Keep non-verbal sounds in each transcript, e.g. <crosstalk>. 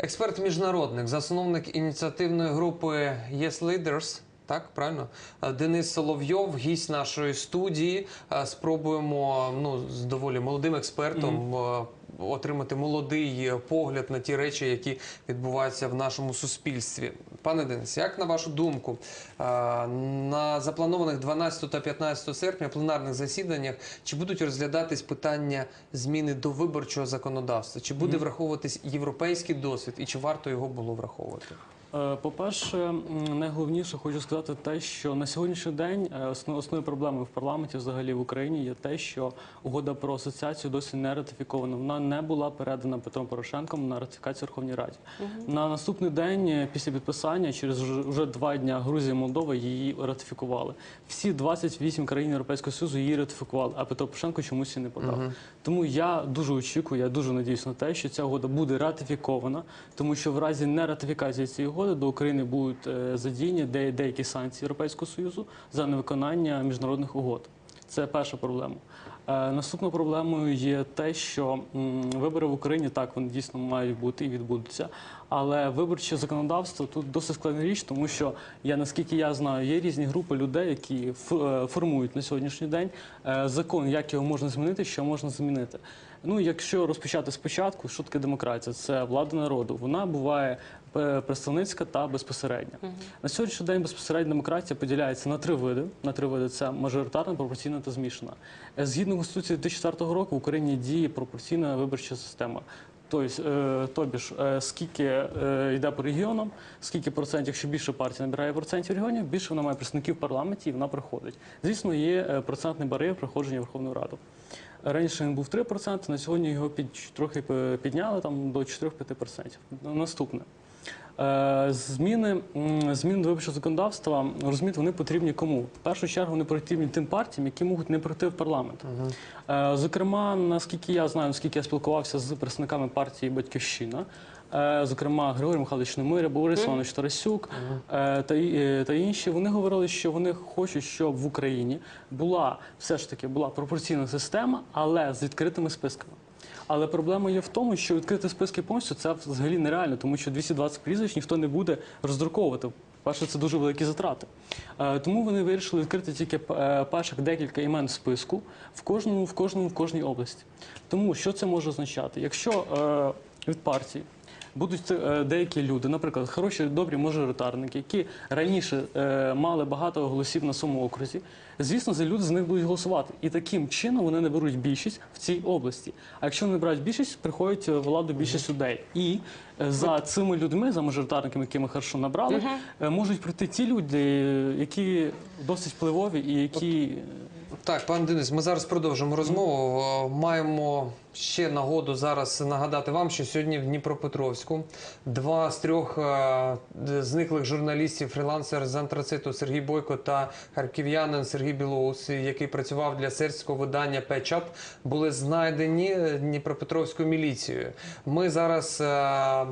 Експерт міжнародник, засновник ініціативної групи Yes Leaders. Так, правильно, Е, Денис Соловйов, гість нашої студії. Е, Спробуємо ну з доволі молодим експертом е, отримати молодий е, погляд на ті речі, які відбуваються в нашому суспільстві. Пане Денис, як на вашу думку, е, на запланованих 12 та 15 серпня пленарних засіданнях чи будуть розглядатись питання зміни до виборчого законодавства? Чи буде враховуватись європейський досвід, і чи варто його було враховувати? Е, По-перше, найголовніше хочу сказати те, що на сьогоднішній день основ- основною проблемою в парламенті, взагалі в Україні, є те, що угода про асоціацію досі не ратифікована. Вона не була передана Петром Порошенком на ратифікацію Верховній Раді. На наступний день е, після підписання, через вже- два дня Грузія і Молдова її ратифікували. Всі 28 країн Європейського Союзу її ратифікували, а Петро Порошенко чомусь її не подав. Тому я дуже очікую, я дуже надіюсь на те, що ця угода буде ратифікована, тому що в разі нератифікації цієї угоди до України будуть е, задіяні де- деякі санкції Європейського Союзу за невиконання міжнародних угод. Це перша проблема. Е, Наступною проблемою є те, що вибори в Україні так вони дійсно мають бути і відбудуться. Але виборче законодавство тут досить складна річ, тому що я наскільки я знаю, є різні групи людей, які е, формують на сьогоднішній день е, закон, як його можна змінити, що можна змінити. Ну, якщо розпочати спочатку, що таке демократія? Це влада народу. Вона буває представницька та безпосередня. На сьогоднішній день безпосередня демократія поділяється на три види. На три види це мажоритарна, пропорційна та змішана. Е, Згідно Конституції 2004 року в Україні діє пропорційна виборча система. Тобто, е, тобі ж, е, скільки е, йде по регіонам, скільки процентів, якщо більше партій набирає процентів регіонів, більше вона має представників в парламенті і вона проходить. Звісно, є е, процентний бар'єр проходження в Верховну Раду. Раніше він був 3%, на сьогодні його під, трохи підняли там, до 4-5%. Наступне. Е, Зміни, зміни до виборчого законодавства, розумієте, вони потрібні кому? В першу чергу вони потрібні тим партіям, які можуть не пройти в парламент. Е, Зокрема, наскільки я знаю, наскільки я спілкувався з представниками партії Батьківщина, е, зокрема Григорій Михайлович Немиря, Борис Іванович Тарасюк та, та інші, вони говорили, що вони хочуть, щоб в Україні була все ж таки була пропорційна система, але з відкритими списками. Але проблема є в тому, що відкрити списки повністю це взагалі нереально, тому що 220 прізвищ ніхто не буде роздруковувати. Перше, це дуже великі затрати. Е, Тому вони вирішили відкрити тільки е, перших декілька імен в списку в кожному, в кожному, в кожній області. Тому що це може означати? Якщо е, від партії будуть деякі люди, наприклад, хороші, добрі мажоритарники, які раніше мали багато голосів на своєму окрузі, звісно, за люди з них будуть голосувати. І таким чином вони наберуть більшість в цій області. А якщо не набирають більшість, приходить в владу більшість людей. І е, за цими людьми, за мажоритарниками, які ми хорошо набрали, е, можуть прийти ті люди, е, які досить впливові і які Так, пан Денис, ми зараз продовжимо розмову. Е, Маємо ще нагоду зараз нагадати вам, що сьогодні в Дніпропетровську два з трьох е, зниклих журналістів, фрілансер з антрациту Сергій Бойко та харків'янин Сергій Білоус, який працював для сербського видання Печат, були знайдені Дніпропетровською міліцією. Ми зараз е, е,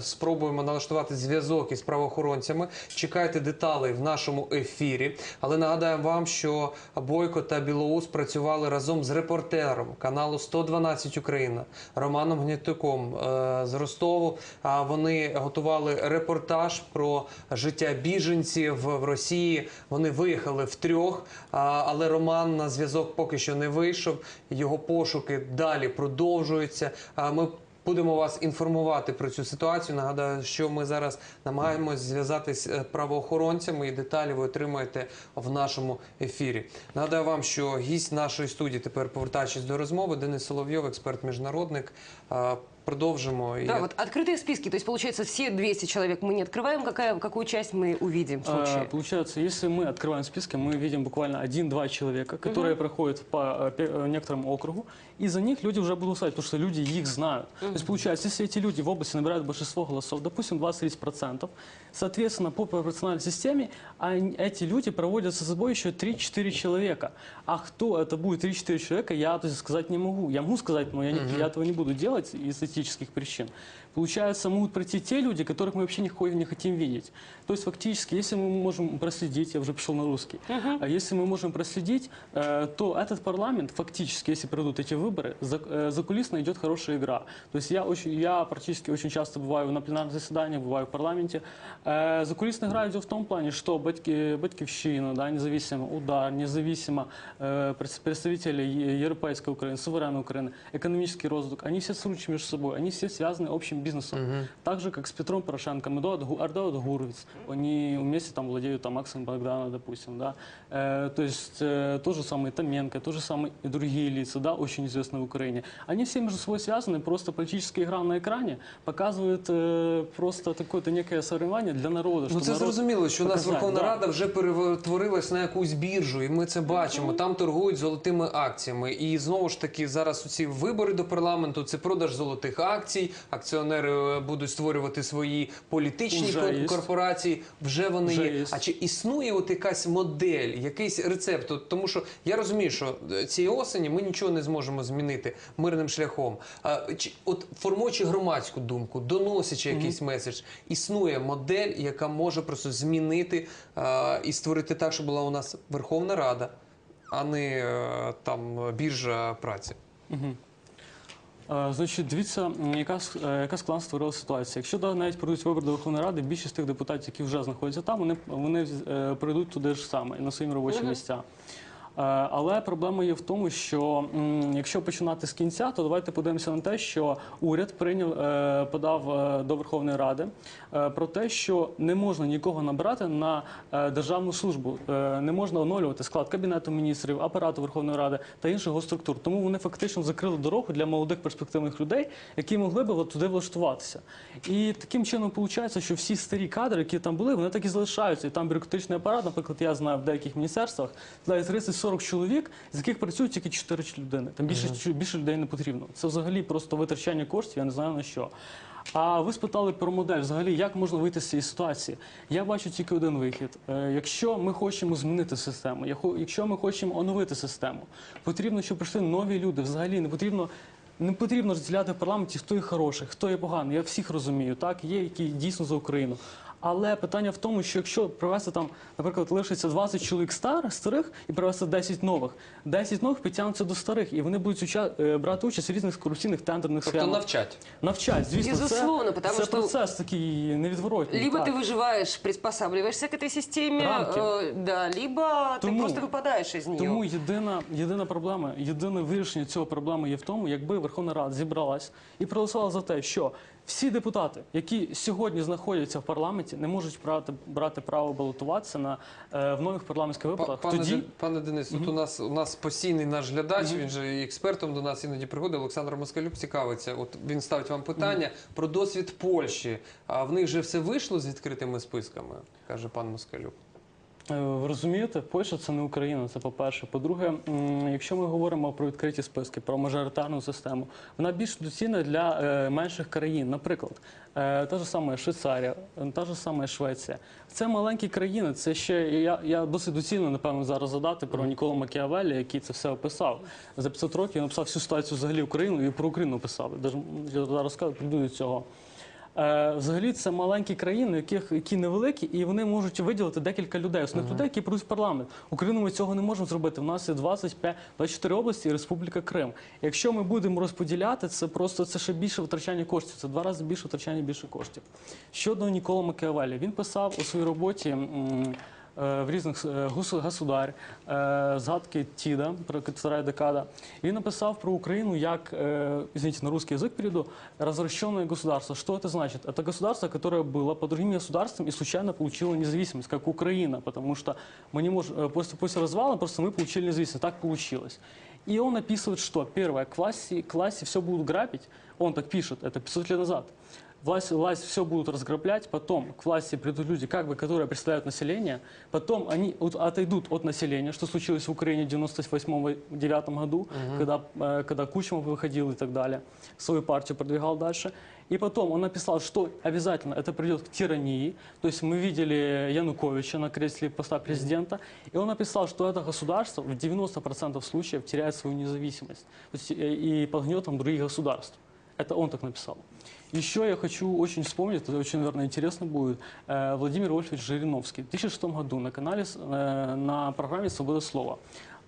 спробуємо налаштувати зв'язок із правоохоронцями. Чекайте деталей в нашому ефірі. Але нагадаємо вам, що Бойко та Білоус працювали разом з репортером каналу 112 Україна Романом Гнятюком е, з Ростову. А вони готували репортаж про життя біженців в Росії. Вони виїхали втрьох, а, але Роман на зв'язок поки що не вийшов. Його пошуки далі продовжуються. Ми Будемо вас інформувати про цю ситуацію. Нагадаю, що ми зараз намагаємось зв'язатись з правоохоронцями, і деталі ви отримаєте в нашому ефірі. Нагадаю вам, що гість нашої студії тепер повертаючись до розмови, Денис Соловйов, експерт міжнародник. А, Продовжимо. Да, Я- вот открытые списки, то есть получается все 200 человек мы не открываем, какая, какую часть мы увидим в случае? Э, Получается, если мы открываем списки, мы видим буквально один-два человека, которые проходят по э, э, некоторому округу, и за них люди уже будут голосовать, потому что люди их знают. То есть получается, если эти люди в области набирают большинство голосов, допустим, 20-30%, соответственно, по пропорциональной системе они- эти люди проводят со собой еще 3-4 человека. А кто это будет 3-4 человека, я то есть, сказать не могу. Я могу сказать, но я, не- я этого не буду делать из этических причин. получается, могут прийти те люди, которых мы вообще не, хо- не хотим видеть. То есть фактически, если мы можем проследить, я уже пришел на русский, а если мы можем проследить, э, то этот парламент фактически, если пройдут эти выборы, за, э, закулисно идет хорошая игра. То есть я, очень, я практически очень часто бываю на пленарных заседаниях, бываю в парламенте. Э, закулисная игра идет в том плане, что батьки, Батьківщина, да, независимо, удар, независимо, э, пред- представители Е- Европейской Украины, суверенной Украины, экономический розвиток, они все сотрудничают между собой, они все связаны общим бизнесом. Так же, как с Петром Порошенко, Эдуард Гу- Эдуард Гуровиц, они вместе там владеют там Максом Богдана, допустим, да. Э, то есть э, тот же самый Томенко, тот же самый и другие лица, да, очень известные в Украине. Они все между собой связаны, просто политическая игра на экране показывает э, просто такое-то некое соревнование для народа. Ну чтобы це народ зрозуміло, що у нас показать, Верховна да. Рада вже перетворилась на якусь біржу, і ми це бачимо. Там торгують золотими акціями. І знову ж таки, зараз ці вибори до парламенту це продаж золотих акцій. Акціонери е, будуть створювати свої політичні Вже є. корпорації. Вже вони Вже є. є. А чи існує от якась модель, якийсь рецепт? От, Тому що я розумію, що е, цієї осені ми нічого не зможемо змінити мирним шляхом. А, чи, от формуючи громадську думку, доносячи якийсь меседж, існує модель, яка може просто змінити а, і створити так, щоб була у нас Верховна Рада, а не е, там біржа праці. Е, Значить, дивіться, яка, е, яка складна створила ситуація. Якщо да, навіть пройдуть вибори до Верховної Ради, більшість тих депутатів, які вже знаходяться там, вони, вони е, прийдуть туди ж саме на свої робочі місця. Е, але проблема є в тому, що якщо починати з кінця, то давайте подивимося на те, що уряд прийняв е, подав е, до Верховної Ради про те, що не можна нікого набирати на державну службу, не можна оновлювати склад кабінету міністрів, апарату Верховної Ради та інших структур. Тому вони фактично закрили дорогу для молодих перспективних людей, які могли би туди влаштуватися. І таким чином виходить, що всі старі кадри, які там були, вони так і залишаються. І там бюрократичний апарат, наприклад, я знаю в деяких міністерствах, 30 40 чоловік, з яких працюють тільки 4 людини. Там більше uh-huh. більше людей не потрібно. Це взагалі просто витрачання коштів, я не знаю на що. А ви спитали про модель, взагалі, як можна вийти з цієї ситуації? Я бачу тільки один вихід. Е, якщо ми хочемо змінити систему, якщо ми хочемо оновити систему, потрібно, щоб прийшли нові люди. Взагалі не потрібно. Не потрібно розділяти в парламенті, хто є хороший, хто є поганий. Я всіх розумію, так є, які дійсно за Україну. Але питання в тому, що якщо привести там, наприклад, лишиться 20 чоловік стар, старих і привести 10 нових, 10 нових підтягнуться до старих, і вони будуть уча- е, брати участь в різних корупційних тендерних Тобто схемах. навчать. Навчать, звісно, Безусловно, це, потому це что- процес такий невідворотний. Либо так. ты выживаешь, приспосабливаешься к этой системе, Рамки. э, да, либо ты Тому- просто выпадаешь из нее. Тому єдина, єдина проблема, єдине вирішення цього проблеми є в тому, якби Верховна Рада зібралась і проголосувала за те, що всі депутати, які сьогодні знаходяться в парламенті, не можуть брати, брати право балотуватися на е, в нових парламентських Па- виборах. Пане, Тоді пане Денис, тут у нас у нас постійний наш глядач. Він же і експертом до нас іноді приходить. Олександр Москалюк цікавиться. От він ставить вам питання про досвід Польщі. А в них же все вийшло з відкритими списками, каже пан Москалюк. Е, Ви розумієте, Польща це не Україна, це по-перше. По-друге, якщо ми говоримо про відкриті списки, про мажоритарну систему, вона більш доцільна для е, менших країн. Наприклад, е, та ж сама Швейцарія, та ж сама Швеція. Це маленькі країни. Це ще я, досить доцільно, напевно, зараз задати про Нікола Макіавелі, який це все описав. За 500 років він написав всю ситуацію взагалі України і про Україну писав. Даже, я зараз скажу, прийду до цього. Е, Взагалі це маленькі країни, яких які невеликі, і вони можуть виділити декілька людей, основних людей, які прийдуть в парламент. Україну ми цього не можемо зробити. У нас є 25, 24 області і Республіка Крим. Якщо ми будемо розподіляти, це просто це ще більше витрачання коштів. Це два рази більше витрачання більше коштів. Щодо Нікола Макіавелі, він писав у своїй роботі. м, е, В різних е, гос- государь, е, згадки Тіда, про вторая декада. І Він написав про Україну як, э, извините, на русский язык перейду, развращенное государство. Что это значит? Это государство, которое было под другим государством и случайно получило независимость, как Украина, потому что мы не можем, э, после, после развала просто мы получили независимость, так получилось. И он описывает, что первое, к власти, к власти все будут грабить, он так пишет, это 500 лет назад, Власть, власть все будут разграблять, потом к власти придут люди, как бы, которые представляют население, потом они от- отойдут от населения, что случилось в Украине в 98-2009 году, когда, э, когда Кучма выходил и так далее, свою партию продвигал дальше. И потом он написал, что обязательно это придет к тирании, то есть мы видели Януковича на кресле поста президента, и он написал, что это государство в 90% случаев теряет свою независимость то есть, э, и под гнетом других государств. Это он так написал. Еще я хочу очень вспомнить, это очень, наверное, интересно будет, э, Владимир Вольфович Жириновский в 2006 году на канале, с- э, на программе «Свобода слова»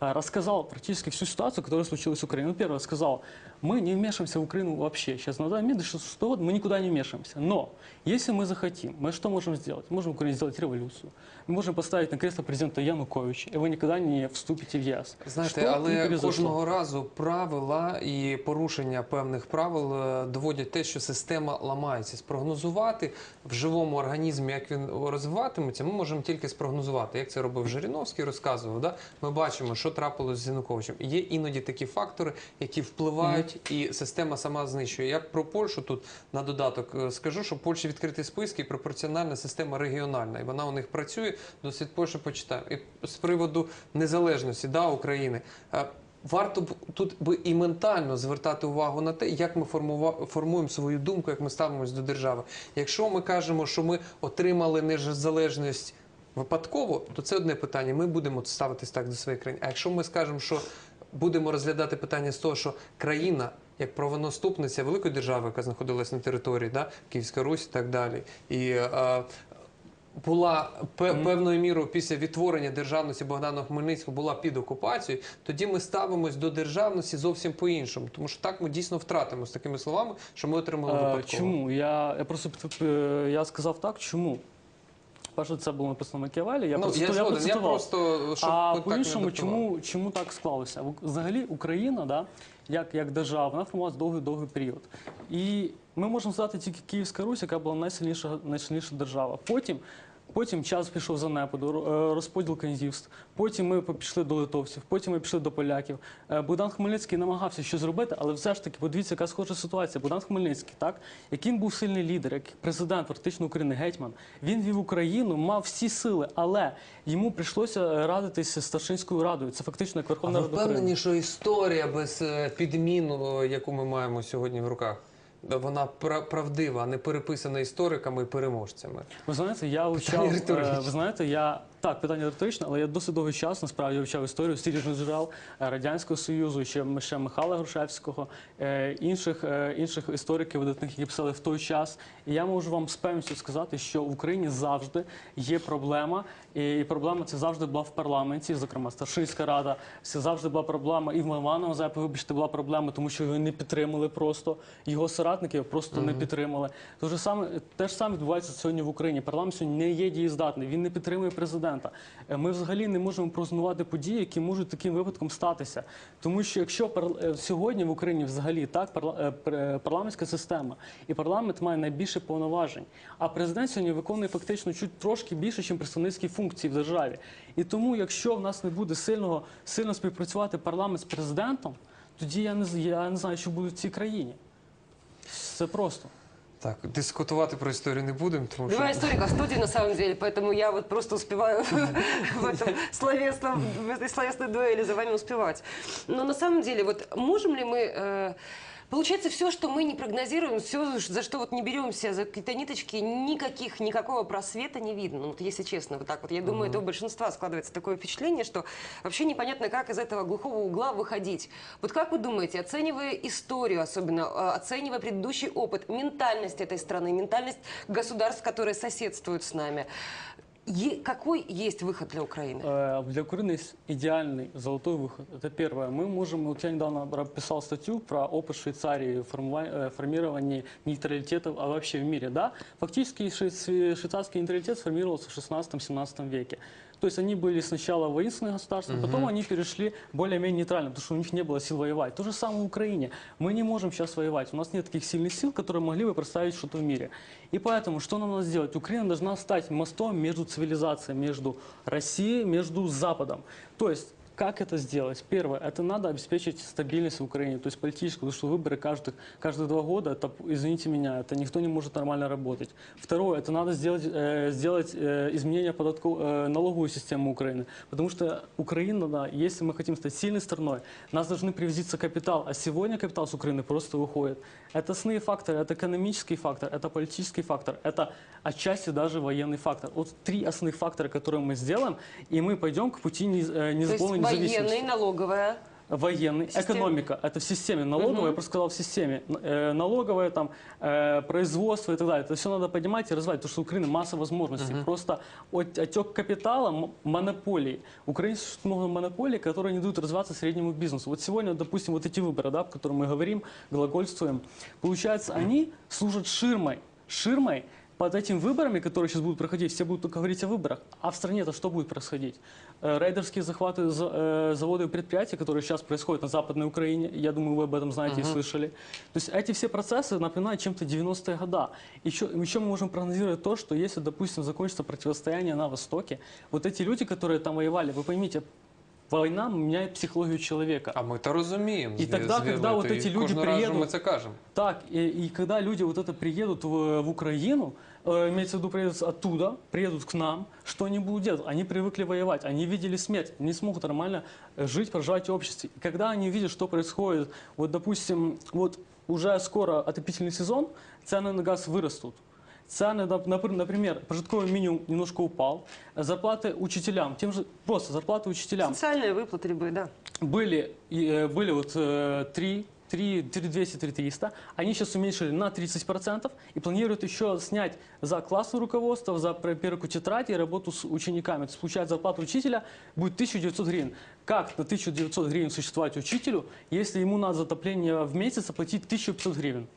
э, рассказал практически всю ситуацию, которая случилась в Украине. Ну, первое, сказал, мы не вмешиваемся в Украину вообще. Сейчас на данный момент, до 2006 года, мы никуда не вмешиваемся. Но, если мы захотим, мы что можем сделать? Мы можем в Украине сделать революцию. Мы можем поставить на кресло президента Януковича, и вы никогда не вступите в ЕС. Знаєте, Что и але произошло. кожного разу правила і порушення певних правил е, доводять те, що система ламається. Спрогнозувати в живому організмі, як він розвиватиметься, ми можемо тільки спрогнозувати. Як це робив Жириновський, розказував. Да? Ми бачимо, що трапилось з Януковичем. Є іноді такі фактори, які впливають, і система сама знищує. Я про Польщу тут на додаток е, скажу, що в Польщі відкриті списки і пропорціональна система регіональна, і вона у них працює. Досвід Польщі почитаю. І з приводу незалежності да, України. е, Варто б тут би і ментально звертати увагу на те, як ми формуємо свою думку, як ми ставимося до держави. Якщо ми кажемо, що ми отримали незалежність випадково, то це одне питання. Ми будемо ставитись так до своєї країни. А якщо ми скажемо, що будемо розглядати питання з того, що країна. Як правонаступниця великої держави, яка знаходилась на території, да, Київська Русь і так далі, і е, була певною мірою після відтворення державності Богдана Хмельницького була під окупацією, тоді ми ставимось до державності зовсім по-іншому. Тому що так ми дійсно втратимо з такими словами, що ми отримали випадково. Чому? Я, я просто е, я сказав так, чому? Перше, це було написано Макіавелі, я, ну, проциту- я згоден, я просто щоб а по-іншому, чому, чому так склалося? Взагалі Україна, да, як, як держава, вона формувалася довгий-довгий період. І ми можемо згадати тільки Київська Русь, яка була найсильніша, найсильніша держава. Потім, потім час пішов занепаду, ро- е, розподіл князівств. Потім ми пішли до литовців, потім ми пішли до поляків. Е, Богдан Хмельницький намагався щось зробити, але все ж таки, подивіться, яка схожа ситуація. Богдан Хмельницький, так, який був сильний лідер, як президент фактично України, гетьман, він вів Україну, мав всі сили, але йому прийшлося радитися з старшинською радою. Це фактично як А Верховна ви Рада України. впевнені, що історія без е, підміну, е, яку ми маємо сьогодні в руках, вона пра- правдива, а не переписана істориками і переможцями. Ви знаєте, я вивчав, е, ви знаєте, я так, питання риторичне, але я досить довгий час насправді вивчав історію стільки джерел е, Радянського Союзу, ще, ще Михайла Грушевського, е, інших, е, інших істориків видатних, які писали в той час. І я можу вам з певністю сказати, що в Україні завжди є проблема, і проблема це завжди була в парламенті, зокрема Старшинська рада. Це завжди була проблема. І в Івана Зайпа, вибачте, була проблема, тому що його не підтримали просто. Його соратники просто не підтримали. Те ж саме те ж саме відбувається сьогодні в Україні. Парламент сьогодні не є дієздатний, він не підтримує президента. Е, Ми взагалі не можемо прознувати події, які можуть таким випадком статися. Тому що якщо е, сьогодні в Україні взагалі так е, парламентська система, і парламент має найбільше повноважень, а президент сьогодні виконує фактично чуть трошки більше, ніж представницькі функції в державі. І тому, якщо в нас не буде сильного сильно співпрацювати парламент з президентом, тоді я не я не знаю, що буде в цій країні. Це просто. Так, дискутувати про історію не будемо, тому що Два историка в студии, на самом деле, поэтому я вот просто успеваю <laughs> в, этом словесном, в этой словесной дуэли за вами успевать. Но на самом деле, вот можем ли мы... э, Получается, все, что мы не прогнозируем, все, за что вот не беремся, за какие-то ниточки, никаких, никакого просвета не видно. Ну, вот если честно, вот так вот. Я думаю, это у большинства складывается такое впечатление, что вообще непонятно, как из этого глухого угла выходить. Вот как вы думаете, оценивая историю, особенно э, оценивая предыдущий опыт, ментальность этой страны, ментальность государств, которые соседствуют с нами, какой есть выход для Украины? Э, Для Украины есть идеальный золотой выход. Это первое. Мы можем, вот я недавно бра- писал статью про опыт Швейцарии в формува- э, формировании нейтралитета а вообще в мире. Да? Фактически швейц- швейцарский нейтралитет сформировался в 16-17 веке. То есть они были сначала воинственные государства, потом они перешли более-менее нейтрально, потому что у них не было сил воевать. То же самое в Украине. Мы не можем сейчас воевать. У нас нет таких сильных сил, которые могли бы представить что-то в мире. И поэтому что нам надо сделать? Украина должна стать мостом между цивилизацией, между Россией, между Западом. То есть как это сделать? Первое, это надо обеспечить стабильность в Украине, то есть политическую, потому что выборы каждых, каждые два года, это, извините меня, это никто не может нормально работать. Второе, это надо сделать, э, сделать э, изменения податков, э, налоговой системы Украины, потому что Украина, да, если мы хотим стать сильной страной, нас должны привозиться капитал, а сегодня капитал с Украины просто выходит. Это основные факторы, это экономический фактор, это политический фактор, это отчасти даже военный фактор. Вот три основных фактора, которые мы сделаем, и мы пойдем к пути низ- э, То есть незаконной независимости. военные, налоговая, военный, Система. экономика. Это в системе налоговой, Мгм. я просто сказал в системе. Э, налоговая, там, э, производство и так далее. Это все надо поднимать и развивать, потому что у Украины масса возможностей. Просто от- отек капитала, м- монополии. В Украине существует много монополий, которые не дают развиваться среднему бизнесу. Вот сегодня, допустим, вот эти выборы, да, о которых мы говорим, глагольствуем, получается, они служат ширмой. Ширмой под этими выборами, которые сейчас будут проходить, все будут только говорить о выборах. А в стране-то что будет происходить? Э, Рейдерские захваты за- э, заводов и предприятий, которые сейчас происходят на Западной Украине, я думаю, вы об этом знаете и слышали. То есть эти все процессы напоминают чем-то 90-е года. Еще, еще мы можем прогнозировать то, что если, допустим, закончится противостояние на Востоке, вот эти люди, которые там воевали, вы поймите, война меняет психологию человека. А ми то розуміємо. І з- тоді, з коли Віолетою, от і ці люди кожного разу ми приїдуть- це кажемо. Так, и, и когда люди вот это приедут в, в Украину, э, имеется в виду, приедут оттуда, приедут к нам, что они будут делать? Они привыкли воевать, они видели смерть, они смогут нормально жить, проживать в обществе. И когда они видят, что происходит, вот, допустим, вот уже скоро отопительный сезон, цены на газ вырастут. Цены, нап- напр- например, прожитковый минимум немножко упал, зарплаты учителям, тем же, просто зарплаты учителям Социальные выплаты любые, да. были, э, были вот э, 3, 3, 200, 3 300, они сейчас уменьшили на 30% и планируют еще снять за классное руководство, за пр- переку тетради и работу с учениками. То есть, получается, зарплата учителя будет 1900 гривен. Как на 1900 гривен существовать учителю, если ему надо за отопление в месяц оплатить 1500 гривен?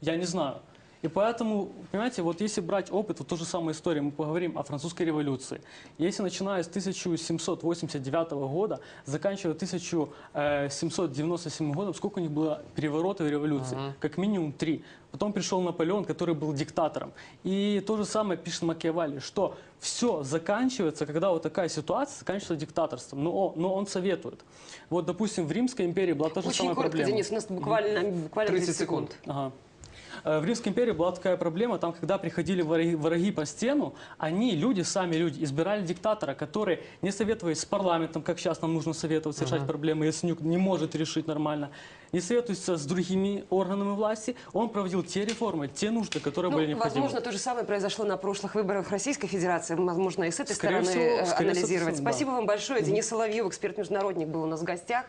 Я не знаю. И поэтому, понимаете, вот если брать опыт, вот ту же самую историю, мы поговорим о французской революции. Если начиная с 1789 года, заканчивая 1797 годом, сколько у них было переворотов и революций? Как минимум три. Потом пришел Наполеон, который был диктатором. И то же самое пишет Макиавелли, что все заканчивается, когда вот такая ситуация заканчивается диктаторством. Но, о- но он советует. Вот, допустим, в Римской империи была та же Очень самая коротко, проблема. Денис, у нас буквально, буквально 30 секунд. Ага. Э, В Римской империи была такая проблема, там, когда приходили враги, враги по стену, они, люди, сами люди, избирали диктатора, который, не советуясь с парламентом, как сейчас нам нужно советоваться, решать проблемы, если не, не может решить нормально, не советуясь с другими органами власти, он проводил те реформы, те нужды, которые Ну, были необходимы. возможно, то же самое произошло на прошлых выборах Российской Федерации. Возможно, и с этой Скорее стороны всего, э, всего, анализировать. да. Спасибо вам большое. Денис Соловьев, эксперт-международник, был у нас в гостях.